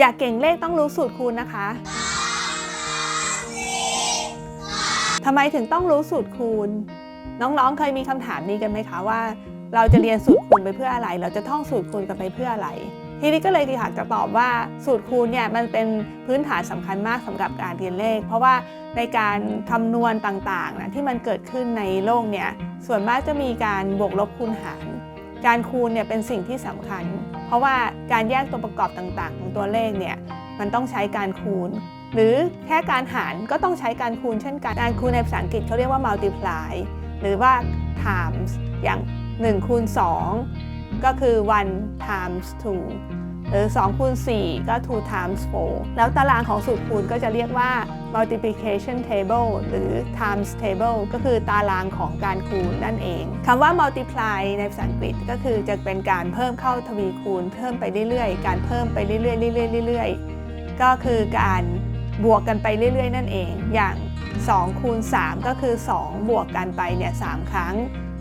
อยากเก่งเลขต้องรู้สูตรคูณนะคะทำไมถึงต้องรู้สูตรคูณ น้องๆ เคยมีคำถามนี้กันไหมคะว่า เราจะเรียนสูตรคูณไปเพื่ออะไร เราจะท่องสูตรคูณกันไปเพื่ออะไร ทีนี้ก็เลยอยากจะตอบว่าสูตรคูณเนี่ยมันเป็นพื้นฐานสำคัญมากสำหรับการเรียนเลข เพราะว่าในการคำนวณต่างๆนะที่มันเกิดขึ้นในโลกเนี่ยส่วนมากจะมีการบวกลบคูณหาร การคูณเนี่ยเป็นสิ่งที่สำคัญ เพราะว่าการแยกตัวประกอบต่างๆ ของตัวเลขเนี่ยมันต้องใช้การคูณ หรือแค่การหารก็ต้องใช้การคูณเช่นกันการคูณในภาษาอังกฤษเขาเรียกว่า multiply หรือว่า times อย่าง1คูณ2 ก็คือ 1 times 2 หรือ2คูณ4ก็ 2 times 4 แล้วตารางของสูตรคูณก็จะเรียกว่า multiplication table หรือ times table ก็คือตารางของการคูณนั่นเองคำว่า multiply ในภาษาอังกฤษก็คือจะเป็นการเพิ่มเข้าทวีคูณ เพิ่มไปเรื่อยๆ การเพิ่มไปเรื่อยๆเรื่อยๆเรื่อยๆก็คือการบวกกันไปเรื่อยๆ นั่นเอง อย่าง2คูณ3ก็คือ 2 บวกกันไปเนี่ย3ครั้ง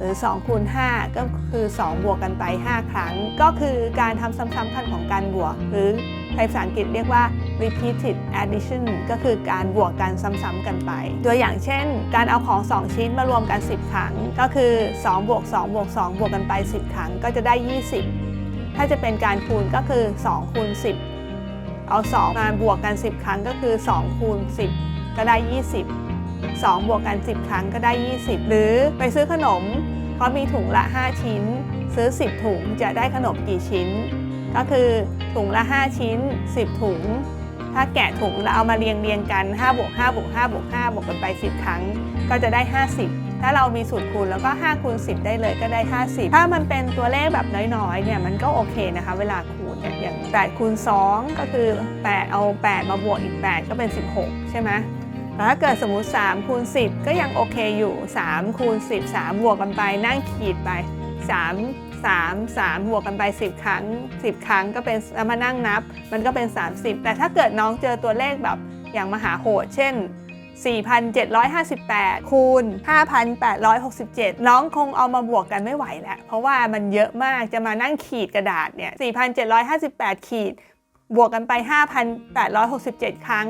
หรือ2คูณ5ก็คือ 2 บวกกันไป 5 ครั้ง ก็คือการทำซ้ำๆกันของการบวก หรือในภาษาอังกฤษเรียกว่า repeated addition ก็คือการบวกกันซ้ำๆกันไป ตัวอย่างเช่น การเอาของ 2 ชิ้นมารวมกัน 10 ครั้ง ก็คือ2บวก2บวก2บวกกันไป 10 ครั้ง ก็จะได้ 20 ถ้าจะเป็นการคูณก็คือ2คูณ10 เอา 2 มาบวกกัน 10 ครั้งก็คือ2คูณ10 ก็ได้ 20 2 บวกกัน 10 ครั้งก็ได้ 20 หรือไปซื้อขนม เขามีถุงละ 5 ชิ้น ซื้อ 10 ถุงจะได้ขนมกี่ชิ้น ก็คือถุงละ 5 ชิ้น 10 ถุง ถ้าแกะถุงแล้วเอามาเรียงเรียงกัน5บวก5บวก5บวก5บวกกันไป 10 ครั้ง ก็จะได้ 50 ถ้าเรามีสูตรคูณแล้วก็5คูณ10 ได้เลยก็ได้ 50 ถ้ามันเป็นตัวเลขแบบน้อยๆเนี่ยมันก็โอเคนะคะ เวลาคูณเนี่ยอย่าง8คูณ2ก็คือ 8 เอา 8 มาบวกอีก 8 ก็เป็น 16 ใช่ไหม ถ้าเกิดสมมุติ3คูณ10 ก็ยังโอเคอยู่3คูณ10 3บวกกันไปนั่งขีดไป 3 3 3บวกกันไป 10 ครั้ง 10 ครั้งก็เป็นมานั่งนับ มันก็เป็น 30 แต่ถ้าเกิดน้องเจอตัวเลขแบบอย่างมหาโหด เช่น 4,758 คูณ 5,867 น้องคงเอามาบวกกันไม่ไหวแล้ว เพราะว่ามันเยอะมากจะมานั่งขีดกระดาษเนี่ย 4,758 ขีด บวกกันไป 5,867 ครั้ง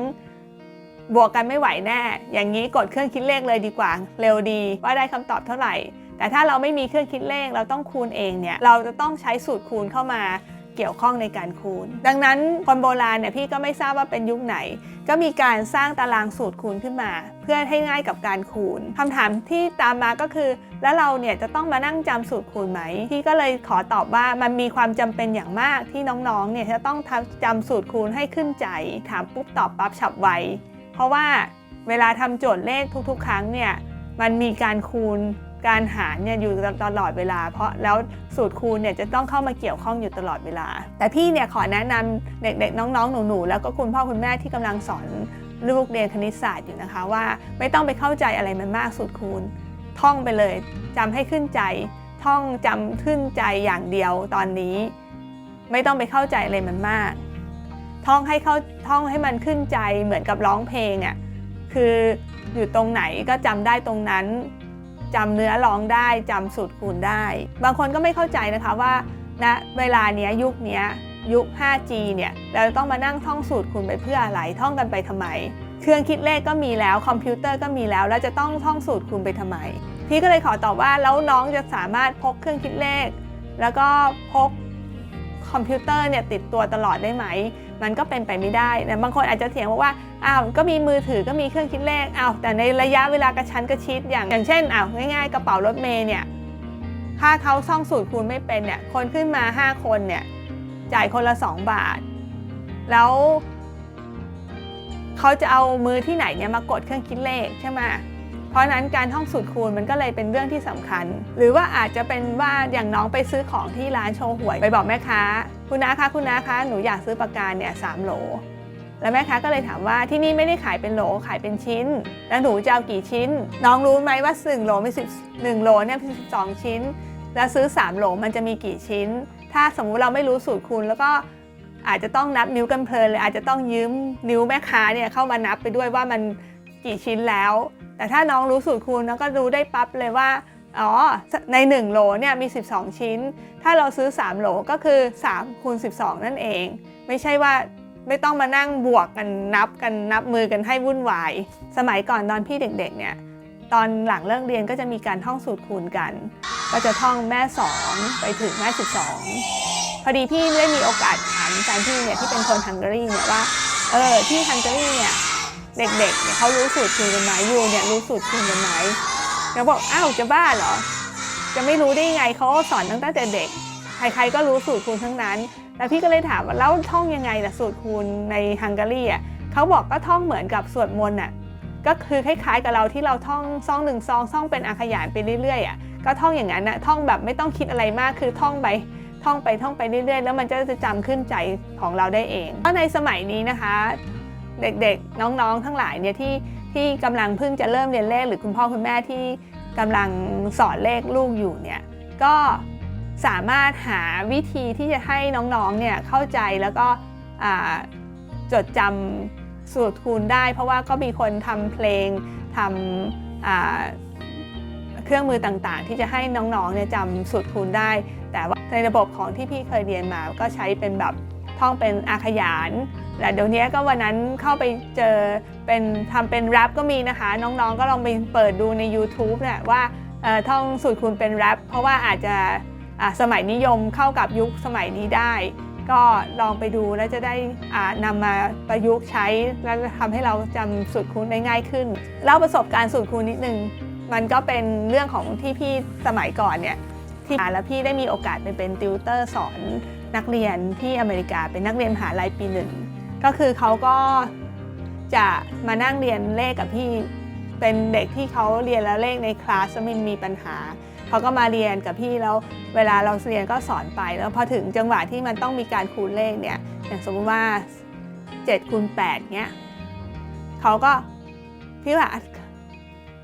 บวกกันไม่ไหวแน่ อย่างนี้กดเครื่องคิดเลขเลยดีกว่า เร็วดีว่าได้คำตอบเท่าไหร่ แต่ถ้าเราไม่มีเครื่องคิดเลขเราต้องคูณเองเนี่ยเราจะต้องใช้สูตรคูณเข้ามาเกี่ยวข้องในการคูณ ดังนั้นคนโบราณเนี่ยพี่ก็ไม่ทราบว่าเป็นยุคไหน ก็มีการสร้างตารางสูตรคูณขึ้นมา เพื่อให้ง่ายกับการคูณคำถามที่ตามมาก็คือ แล้วเราเนี่ยจะต้องมานั่งจำสูตรคูณไหม พี่ก็เลยขอตอบว่ามันมีความจำเป็นอย่างมากที่น้องๆเนี่ยจะต้องทำจำสูตรคูณให้ขึ้นใจ ถามปุ๊บตอบปั๊บฉับไว เพราะว่าเวลาทำโจทย์เลขทุกๆ ครั้งเนี่ยมันมีการคูณการหารเนี่ยอยู่ตลอดเวลา เพราะแล้วสูตรคูณเนี่ยจะต้องเข้ามาเกี่ยวข้องอยู่ตลอดเวลา แต่พี่เนี่ยขอแนะนำเด็กๆน้องๆหนูๆแล้วก็คุณพ่อคุณแม่ที่กำลังสอนลูกเรียนคณิตศาสตร์อยู่นะคะว่าไม่ต้องไปเข้าใจอะไรมันมากสูตรคูณ ท่องไปเลยจำให้ขึ้นใจ ท่องจำขึ้นใจอย่างเดียวตอนนี้ ไม่ต้องไปเข้าใจอะไรมันมาก ท่องให้เข้าท่องให้มันขึ้นใจเหมือนกับร้องเพลงอะ่ะคืออยู่ตรงไหนก็จำได้ตรงนั้นจำเนื้อร้องได้จำสูตรคูณได้ บางคนก็ไม่เข้าใจนะคะว่าณนะเวลาเนี้ยยุคเนี้ยยุค 5G เนี่ยเราต้องมานั่งท่องสูตรคูณไปเพื่ออะไรท่องกันไปทำไม เครื่องคิดเลขก็มีแล้วคอมพิวเตอร์ก็มีแล้ว แล้วจะต้องท่องสูตรคูณไปทำไม พี่ก็เลยขอตอบว่าแล้วน้องจะสามารถพกเครื่องคิดเลข แล้วก็พก คอมพิวเตอร์เนี่ยติดตัวตลอดได้ไหม มันก็เป็นไปไม่ได้นะบางคนอาจจะเถียงว่าอ้าวก็มีมือถือก็มีเครื่องคิดเลขอ้าวแต่ในระยะเวลากระชั้นกระชิดอย่างอย่างเช่นอ้าวง่ายๆ กระเป๋ารถเมย์เนี่ยถ้าเขาซ่องสูตรคูณไม่เป็นเนี่ยคนขึ้นมา 5 คนเนี่ยจ่ายคนละ 2 บาท แล้วเขาจะเอามือที่ไหนเนี่ยมากดเครื่องคิดเลขใช่ไหม เพราะนั้นการท่องสูตรคูณมันก็เลยเป็นเรื่องที่สำคัญ หรือว่าอาจจะเป็นว่าอย่างน้องไปซื้อของที่ร้านโชว์หวยไปบอกแม่ค้า คุณน้าคะคุณน้าคะหนูอยากซื้อปากกาเนี่ยสามโหล แล้วแม่ค้าก็เลยถามว่าที่นี่ไม่ได้ขายเป็นโหลขายเป็นชิ้น แล้วหนูจะเอากี่ชิ้น น้องรู้ไหมว่าหนึ่งโหลมีสิบหนึ่งโหลเนี่ยสิบสองชิ้น แล้วซื้อสามโหลมันจะมีกี่ชิ้น ถ้าสมมุติเราไม่รู้สูตรคูณแล้วก็อาจจะต้องนับนิ้วกันเพลินเลยอาจจะต้องยืมนิ้วแม่ค้าเนี่ยเข้ามานับไปด้วยว่ามันกี่ชิ้นแล้ว แต่ถ้าน้องรู้สูตรคูณน้องก็รู้ได้ปั๊บเลยว่าอ๋อใน 1 โหลเนี่ยมี 12 ชิ้น ถ้าเราซื้อ 3 โหลก็คือ3คูณ12 นั่นเอง ไม่ใช่ว่าไม่ต้องมานั่งบวกกันนับกันนับมือกันให้วุ่นวาย สมัยก่อนตอนพี่เด็กๆเนี่ยตอนหลังเลิกเรียนก็จะมีการท่องสูตรคูณกัน ก็จะท่องแม่สองไปถึงแม่สิบสองพอดีพี่ได้มีโอกาสถามแฟนพี่เนี่ยที่เป็นคนฮังการีเนี่ยว่าเออที่ฮังการีเนี่ย เด็กๆเนี่ยเขารู้สูตรคูณกันไหมยูเนี่ยรู้สูตรคูณกันไหมเขาบอกอ้าวจะบ้าเหรอ จะไม่รู้ได้ยังไงเขาสอนตั้งแต่เด็ก ใครๆก็รู้สูตรคูณทั้งนั้น แล้วพี่ก็เลยถามว่าแล้วท่องยังไงล่ะสูตรคูณในฮังการีอะเขาบอกก็ท่องเหมือนกับสวดมนต์อะก็คือคล้ายๆกับเราที่เราท่องซองหนึ่งซองซองเป็นอาขยานไปเรื่อยๆอะก็ท่องอย่างนั้นนะท่องแบบไม่ต้องคิดอะไรมากคือท่องไปท่องไปท่องไปเรื่อยๆ แล้วมันจะจะจำขึ้นใจของเราได้เองก็ในสมัยนี้นะคะ เด็กๆ น้องๆ ทั้งหลายเนี่ยที่ที่กำลังเพิ่งจะเริ่มเรียนเลข หรือคุณพ่อคุณแม่ที่กำลังสอนเลขลูกอยู่เนี่ยก็สามารถหาวิธีที่จะให้น้องๆเนี่ยเข้าใจแล้วก็จดจำสูตรคูณได้ เพราะว่าก็มีคนทำเพลงทำเครื่องมือต่างๆ ที่จะให้น้องๆเนี่ยจำสูตรคูณได้ แต่ว่าในระบบของที่พี่เคยเรียนมาก็ใช้เป็นแบบท่องเป็นอาขยาน แต่เดี๋ยวนี้ก็วันนั้นเข้าไปเจอเป็นทำเป็นแรปก็มีนะคะ น้องๆ ก็ลองไปเปิดดูใน YouTube เนี่ยว่าท่องสูตรคูณเป็นแรปเพราะว่าอาจจะสมัยนิยมเข้ากับยุคสมัยนี้ได้ ก็ลองไปดูแล้วจะได้อ่านำมาประยุกต์ใช้ แล้วทำให้เราจำสูตรคูณได้ง่ายขึ้นเล่าประสบการณ์สูตรคูณนิดนึงมันก็เป็นเรื่องของที่พี่สมัยก่อนเนี่ยที่แล้วพี่ได้มีโอกาสไปเป็นติวเตอร์สอนนักเรียนที่อเมริกาเป็นนักเรียนมหาลัยปีหนึ่ง ก็คือเขาก็จะมานั่งเรียนเลขกับพี่ เป็นเด็กที่เขาเรียนแล้วเลขในคลาสมันมีปัญหา เขาก็มาเรียนกับพี่แล้วเวลาเราเรียนก็สอนไปแล้วพอถึงจังหวะที่มันต้องมีการคูณเลขเนี่ยอย่างสมมติว่า7คูณ8เนี้ยเขาก็พี่ว่า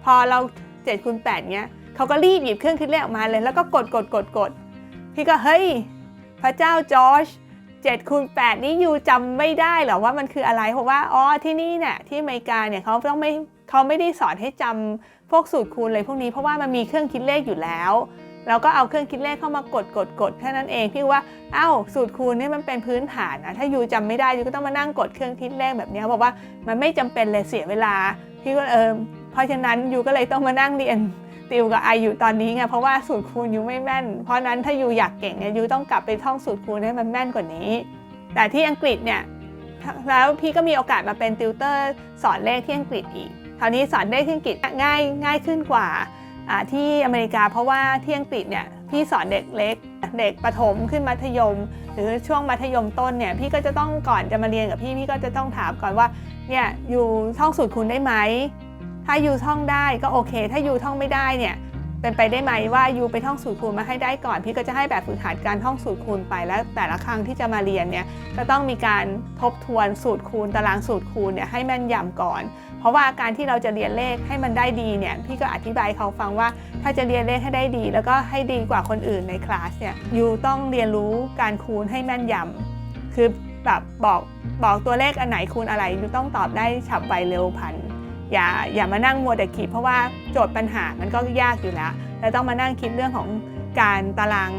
พอเรา7คูณ8เนี้ยเขาก็รีบหยิบเครื่องคิดเลขออกมาเลย แล้วก็กดกดกดกดพี่ก็เฮ้ยพระเจ้าจอร์จ 7คูณ8นี่ยูจำไม่ได้เหรอว่ามันคืออะไร เพราะว่าอ๋อที่นี่เนี่ยที่อเมริกาเนี่ยเขาต้องไม่เขาไม่ได้สอนให้จำพวกสูตรคูณเลยพวกนี้เพราะว่ามันมีเครื่องคิดเลขอยู่แล้วเราก็เอาเครื่องคิดเลขเข้ามากดกดกดแค่นั้นเองพี่ว่าอ้าวสูตรคูณนี่มันเป็นพื้นฐานนะถ้ายูจำไม่ได้ยูก็ต้องมานั่งกดเครื่องคิดเลขแบบนี้บอกว่ามันไม่จำเป็นเลยเสียเวลาพี่ก็เออเพราะฉะนั้นยูก็เลยต้องมานั่งเรียน ติวกับไออยู่ตอนนี้ไงเพราะว่าสูตรคูณยูไม่แม่น เพราะนั้นถ้ายูอยากเก่งเนี่ยยูต้องกลับไปท่องสูตรคูณให้มันแม่นกว่านี้ แต่ที่อังกฤษเนี่ยแล้วพี่ก็มีโอกาสมาเป็นติวเตอร์สอนเลขที่อังกฤษอีกคราวนี้สอนเลขที่อังกฤษง่ายง่ายขึ้นกว่าที่อเมริกา เพราะว่าที่อังกฤษเนี่ยพี่สอนเด็กเล็ก เด็กประถมขึ้นมัธยม หรือช่วงมัธยมต้นเนี่ยพี่ก็จะต้องก่อนจะมาเรียนกับพี่พี่ก็จะต้องถามก่อนว่าเนี่ยอยู่ท่องสูตรคูณได้ไหม ถ้ายูท่องได้ก็โอเค ถ้ายูท่องไม่ได้เนี่ยเป็นไปได้ไหมว่ายูไปท่องสูตรคูณมาให้ได้ก่อน พี่ก็จะให้แบบฝึกหัดการท่องสูตรคูณไปแล้วแต่ละครั้งที่จะมาเรียนเนี่ยก็ต้องมีการทบทวนสูตรคูณตารางสูตรคูณเนี่ยให้แม่นยำก่อน เพราะว่าการที่เราจะเรียนเลขให้มันได้ดีเนี่ยพี่ก็อธิบายเขาฟังว่าถ้าจะเรียนเลขให้ได้ดี แล้วก็ให้ดีกว่าคนอื่นในคลาสเนี่ยยูต้องเรียนรู้การคูณให้แม่นยำคือแบบบอกบอกตัวเลขอันไหนคูณอะไรยูต้องตอบได้ฉับไวเร็วพัน อย่าอย่ามานั่งมัวแต่คิดเพราะว่าโจทย์ปัญหามันก็ยากอยู่แล้ว แล้วต้องมานั่งคิดเรื่องของการตาราง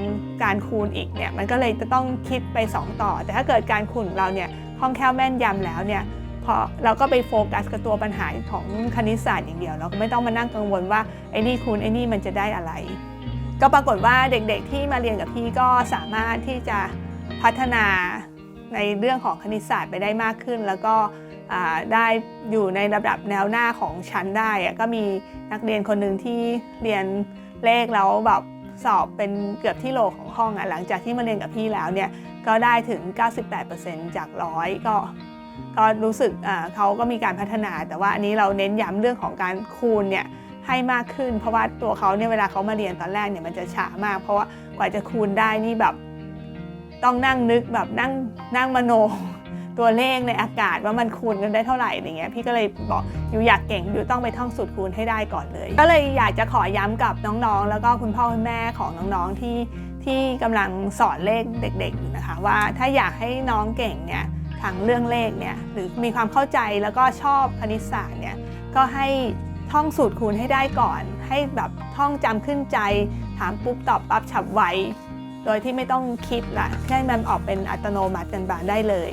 การคูณอีกเนี่ยมันก็เลยจะต้องคิดไป 2 ต่อ แต่ถ้าเกิดการคูณเราเนี่ยคล่องแคล่วแม่นยำแล้วเนี่ยพอเราก็ไปโฟกัสกับตัวปัญหาของคณิตศาสตร์อย่างเดียวเราก็ไม่ต้องมานั่งกังวลว่าไอ้นี่คูณไอ้นี่มันจะได้อะไร ก็ปรากฏว่าเด็กๆที่มาเรียนกับพี่ก็สามารถที่จะพัฒนา ในเรื่องของคณิตศาสตร์ไปได้มากขึ้น แล้วก็ได้อยู่ในระดับแนวหน้าของชั้นได้ก็มีนักเรียนคนหนึ่งที่เรียนเลขแล้วแบบสอบเป็นเกือบที่โหลของห้องอะหลังจากที่มาเรียนกับพี่แล้วเนี่ยก็ได้ถึง 98%จากร้อยก็ก็รู้สึกเขาก็มีการพัฒนา แต่ว่าอันนี้เราเน้นย้ำเรื่องของการคูณเนี่ยให้มากขึ้น เพราะว่าตัวเขาเนี่ยเวลาเขามาเรียนตอนแรกเนี่ยมันจะช้ามาก เพราะว่ากว่าจะคูณได้นี่แบบ ต้องนั่งนึกแบบนั่งนั่งมโนตัวเลขในอากาศว่ามันคูณกันได้เท่าไหร่อย่างเงี้ยพี่ก็เลยบอกอยู่อยากเก่งอยู่ต้องไปท่องสูตรคูณให้ได้ก่อนเลย ก็เลยอยากจะขอย้ำกับน้องๆ แล้วก็คุณพ่อคุณแม่ของน้องๆที่ที่กำลังสอนเลขเด็กๆอยู่นะคะ ว่าถ้าอยากให้น้องเก่งเนี่ยทางเรื่องเลขเนี่ยหรือมีความเข้าใจแล้วก็ชอบคณิตศาสตร์เนี่ยก็ให้ท่องสูตรคูณให้ได้ก่อน ให้แบบท่องจำขึ้นใจ ถามปุ๊บตอบปั๊บฉับไว โดยที่ไม่ต้องคิดละให้มันออกเป็นอัตโนมัติกันบาได้เลย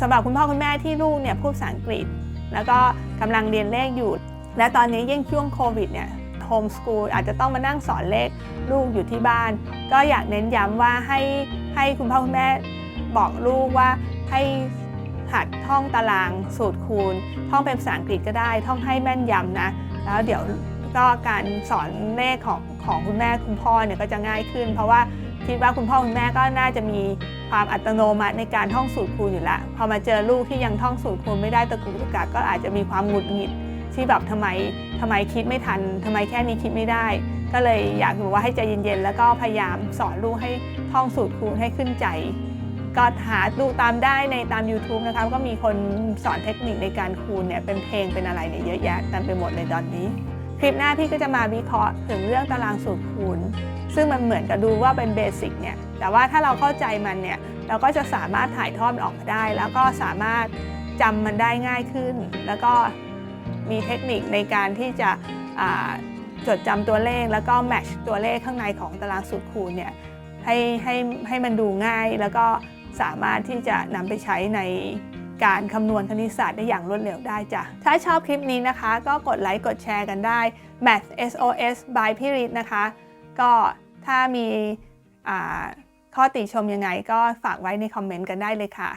สำหรับคุณพ่อคุณแม่ที่ลูกเนี่ยพูดภาษาอังกฤษ แล้วก็กำลังเรียนเลขอยู่ และตอนนี้ยิ่งช่วงโควิดเนี่ยโฮมส o ูลอาจจะต้องมานั่งสอนเลขลูกอยู่ที่บ้าน ก็อยากเน้นย้ำว่าให้ให้คุณพ่อคุณแม่บอกลูกว่าให้หัดท่องตารางสูตรคูณ ท่องเป็นภาษาอังกฤษก็ได้ ท่องให้แม่นยำนะ แล้วเดี๋ยวก็การสอนเลขของของคุณแม่คุณพ่อเนี่ยก็จะง่ายขึ้น เพราะว่า คิดว่าคุณพ่อคุณแม่ก็น่าจะมีความอัตโนมัติในการท่องสูตรคูณอยู่แล้วพอมาเจอลูกที่ยังท่องสูตรคูณไม่ได้ตะกุกตะกักก็อาจจะมีความหงุดหงิดที่แบบทำไมทำไมคิดไม่ทันทำไมแค่นี้คิดไม่ได้ ก็เลยอยากรู้ว่าให้ใจเย็นๆ แล้วก็พยายามสอนลูกให้ท่องสูตรคูณให้ขึ้นใจ ก็หาดูตามได้ในตาม YouTube นะคะก็มีคนสอนเทคนิคในการคูณเนี่ยเป็นเพลงเป็นอะไรเนี่ยเยอะแยะเต็มไปหมดเลยตอนนี้ คลิปหน้าพี่ก็จะมาวิเคราะห์ถึงเรื่องตารางสูตรคูณ ซึ่งมันเหมือนกับดูว่าเป็นเบสิกเนี่ย แต่ว่าถ้าเราเข้าใจมันเนี่ย เราก็จะสามารถถ่ายทอดออกมาได้ แล้วก็สามารถจำมันได้ง่ายขึ้น แล้วก็มีเทคนิคในการที่จะจดจำตัวเลข แล้วก็แมทช์ตัวเลขข้างในของตารางสูตรคูณเนี่ยให้ให้ให้มันดูง่ายแล้วก็สามารถที่จะนำไปใช้ใน การคำนวณคณิตศาสตร์ได้อย่างรวดเร็วได้จ้ะ ถ้าชอบคลิปนี้นะคะ ก็กดไลค์กดแชร์กันได้ Math SOS by พี่ริศนะคะ ก็ถ้ามีข้อติชมยังไงก็ฝากไว้ในคอมเมนต์กันได้เลยค่ะ